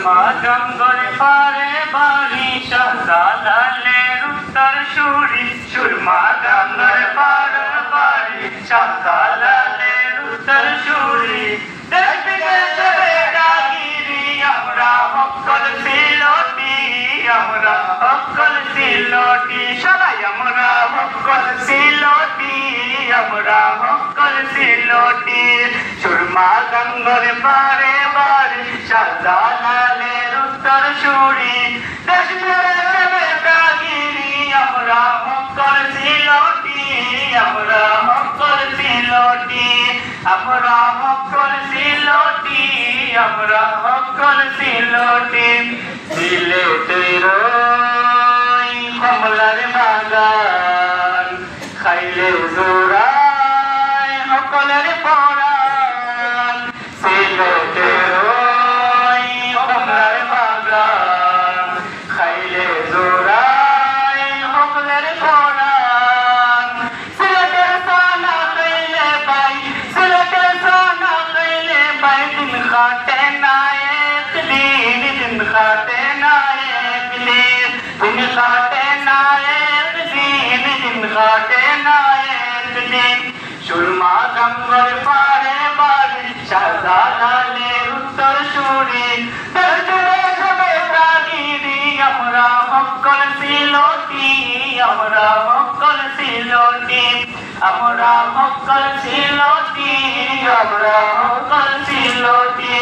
সুরমা জঙ্গল পারে বাড়ি সাদা লালের উত্তর সুরি। সুরমা জঙ্গল পারে বাড়ি সাদা লালের উত্তর সুরি। আমরা হকল সিলটি আমরা হকল সিলটি সবাই আমরা হকল সিলটি আমরা হকল সিলটি সুরমা গঙ্গর পারে বারে সাদা উত্তর সুরি। দেশ বেদাগিরি আমরা হকল সিলটি, আমরা হকল সিলটি। আমরা হকল সিলটি আমরা হকল সিলটি সিলেটের ওই কমলার বাগান, খাইলে জোড়ায় সকলের পরাণ দিন খাটে না একদিন দিন খাটে না একদিন সুরমা গঙ্গর পারে বাড়ি সাদা লালের উত্তর সুরি সবে প্রাণীরি আমরা মক্কল সিলটি আমরা মক্কল সিলটি আমরা মক্কল সিলটি আমরা মক্কল Sylheti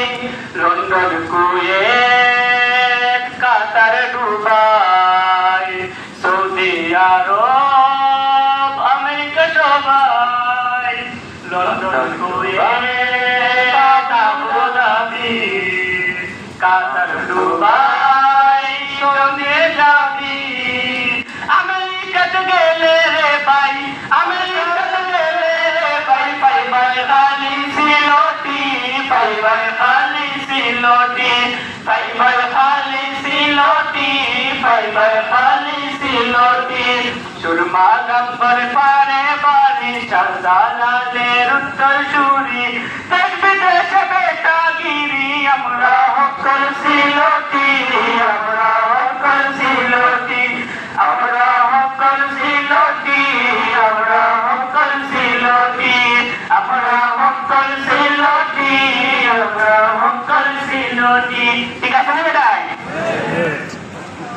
London Kuwait Qatar Dubai London Dhabi Qatar Dubai Saudi যাবি আমেরিকাতে গেলে রে ভাই আমেরিকাতে গেলে রে ভাই ভাই ভাই খালি সিলটি ভাই ভাই খালি সিলটি ভাই ভাই খালি সিলটি ভাই ভাই খালি সিলটি সুরমা গম্বর পারে বাড়ি সাদা লালের উত্তর সুরি